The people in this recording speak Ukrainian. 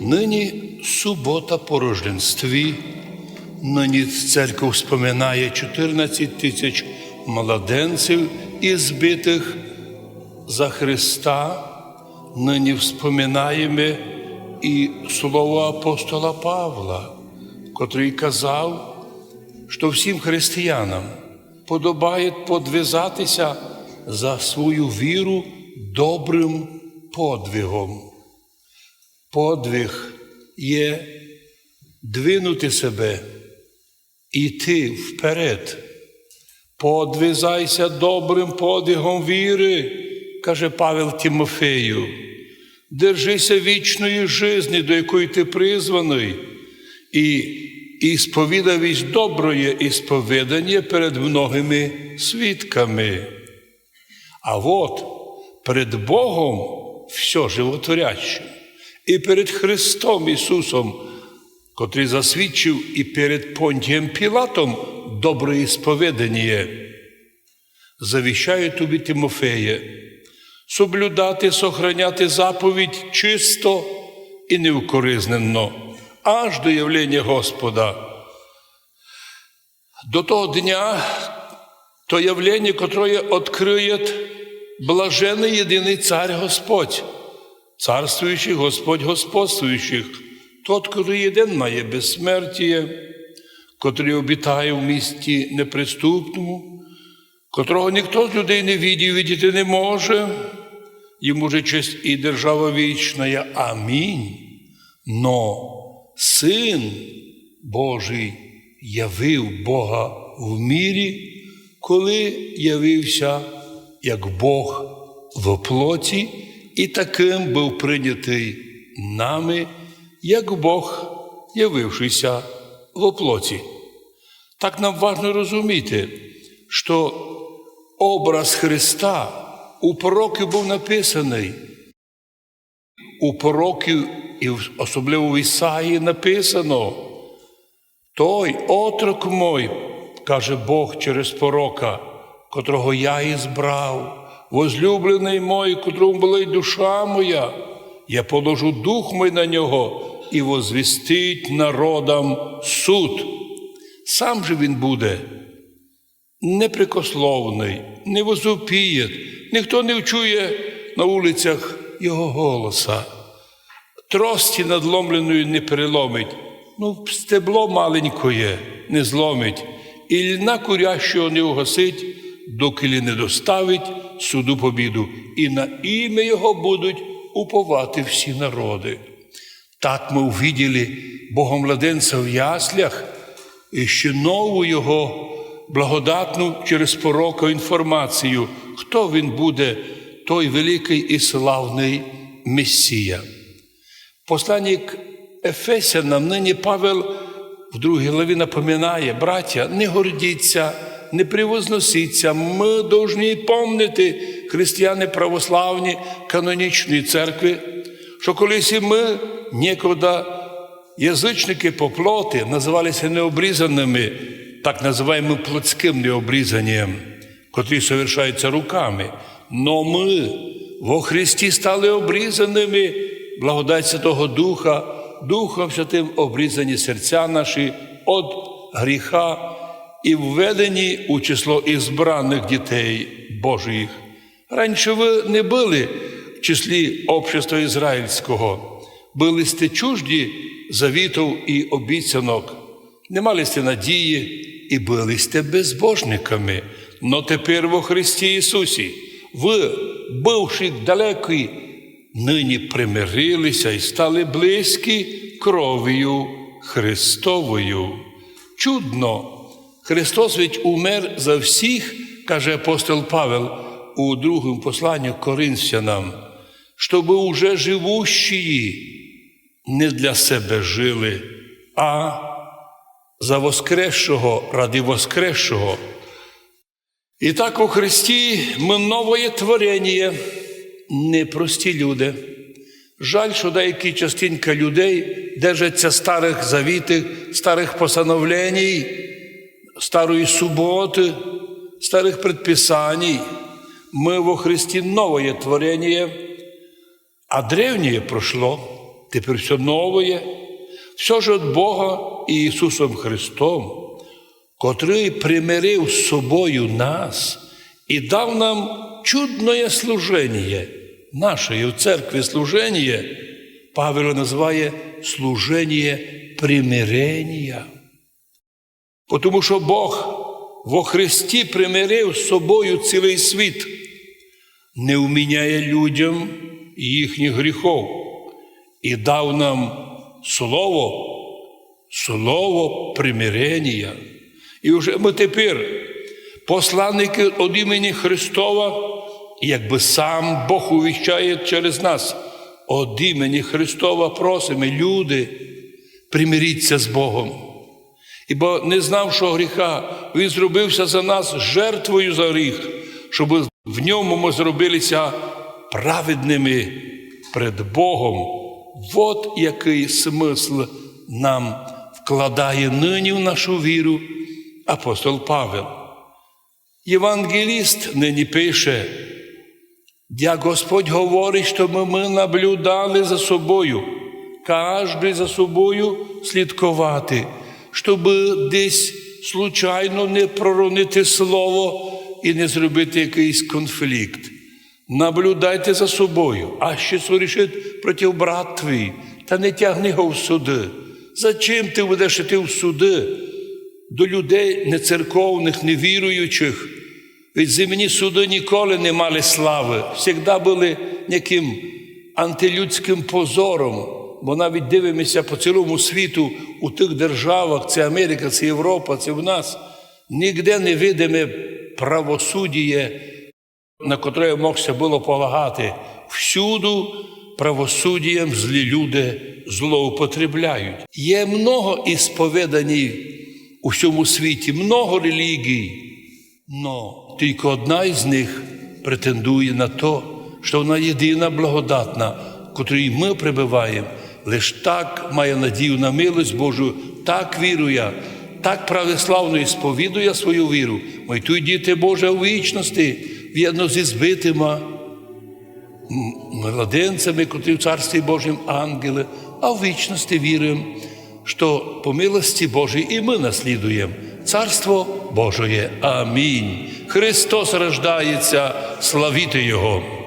Нині субота по рожденстві, нині церква вспоминає 14 тисяч младенців ізбитих за Христа. Нині вспоминаємо і слово апостола Павла, котрий казав, що всім християнам подобає подвизатися за свою віру добрим подвигом. Подвиг є двинути себе, іти вперед. Подвизайся добрим подвигом віри, каже Павел Тимофею. Держися вічної жизни, до якої ти призваний, і і сповідавість доброє і перед многими свідками. А от перед Богом все животворяще, і перед Христом Ісусом, котрий засвідчив і перед Понтієм Пілатом добре сповідання, завіщаю тобі Тимофеє, соблюдати, сохраняти заповідь чисто і неукоризненно, аж до явлення Господа. До того дня то явлення, которое откриє блажений єдиний цар Господь, царствуючий Господь господствуючих, тот, котрий єдин має безсмертіє, котрий обітає в місті неприступному, котрого ніхто з людей не відів, видіти не може, йому же честь і держава вічна. Амінь. Но Син Божий явив Бога в мірі, коли явився як Бог в плоті, і таким був прийнятий нами, як Бог, явившися в плоті. Так нам важно розуміти, що образ Христа у пророків був написаний. У пророків, і особливо в Ісаї написано, той отрок мой, каже Бог через пророка, котрого я ізбрав, возлюблений мой, котрому була й душа моя, я положу дух мой на нього і возвістить народам суд. Сам же він буде неприкословний, не возупіє, ніхто не вчує на вулицях його голоса. Трості надломленої не переломить, ну, стебло маленькое не зломить, і льна курящого не угасить, доки не доставить суду побіду, і на ім'я Його будуть уповати всі народи. Так ми увиділи Богомладенця в яслях і ще нову Його благодатну через пророка інформацію, хто він буде, той великий і славний Месія. Посланник Ефесянам нині Павел в другій главі напоминає, браття, не гордіться, не привозносіться. Ми повинні помнити, християни православні канонічної церкви, що колись і ми ніколи язичники по плоти називалися необрізаними, так називаємо плотським необрізанням, котрі совершаються руками. Но ми во Христі стали обрізаними, благодать Святого Духа, Духом Святим обрізані серця наші від гріха і введені у число ізбраних дітей Божих. Раніше ви не були в числі общества ізраїльського, були сте чужді завітів і обіцянок, не мали сте надії і були сте безбожниками. Но тепер во Христі Ісусі, ви, бивши далекі, нині примирилися і стали близькі кров'ю Христовою. Чудно, Христос ведь умер за всіх, каже апостол Павел у другому посланні Коринфянам, щоб уже живущі не для себе жили, а за воскресшого ради воскресшого. І так у Христі ми нове творення, непрості люди. Жаль, що деякі частинка людей держаться старих завітів, старих постановлень, старої суботи, старих предписаний. Ми во Христі нове творення, а древнє пройшло. тепер все нове, все ж від Бога і Ісусом Христом, котрий примирив з собою нас і дав нам чудне служення, наше в церкві служення, Павел називає служення примирення. Тому що Бог во Христі примирив з собою цілий світ, не вміняє людям їхніх гріхов і дав нам слово, слово примирення. І вже ми тепер, посланники від імені Христова, якби сам Бог увіщає через нас, від імені Христова просимо, люди, примиріться з Богом. Ібо не знав, що гріха, Він зробився за нас жертвою за гріх, щоб в ньому ми зробилися праведними перед Богом. От який смисл нам вкладає нині в нашу віру апостол Павел. Євангеліст нині пише, як Господь говорить, щоб ми наблюдали за собою, кожен за собою слідкувати, щоб десь случайно не проронити слово і не зробити якийсь конфлікт. Наблюдайте за собою, а ще сорішить проти брат твій, та не тягни його в суди. Зачим ти будеш йти в суди до людей нецерковних, невіруючих? Від земні суди ніколи не мали слави, завжди були яким антилюдським позором, бо навіть дивимося по цілому світу у тих державах, це Америка, це Європа, це в нас, ніде не видиме правосуддя, на котре могся було полагати. Всюду правосуддям злі люди злоупотребляють. Є много ісповідані у всьому світі, много релігій, но тільки одна із них претендує на то, що вона єдина благодатна, котрій ми прибиваємо, лиш так має надію на милость Божу, так вірує, так православно і сповідує свою віру. Мой тут діти Боже у вічності, в'єдно зі збитима младенцями, котрі в Царстві Божім ангели, а в вічності віримо, що по милості Божій і ми наслідуємо Царство Божоє. Амінь. Христос рождається, славіти Його.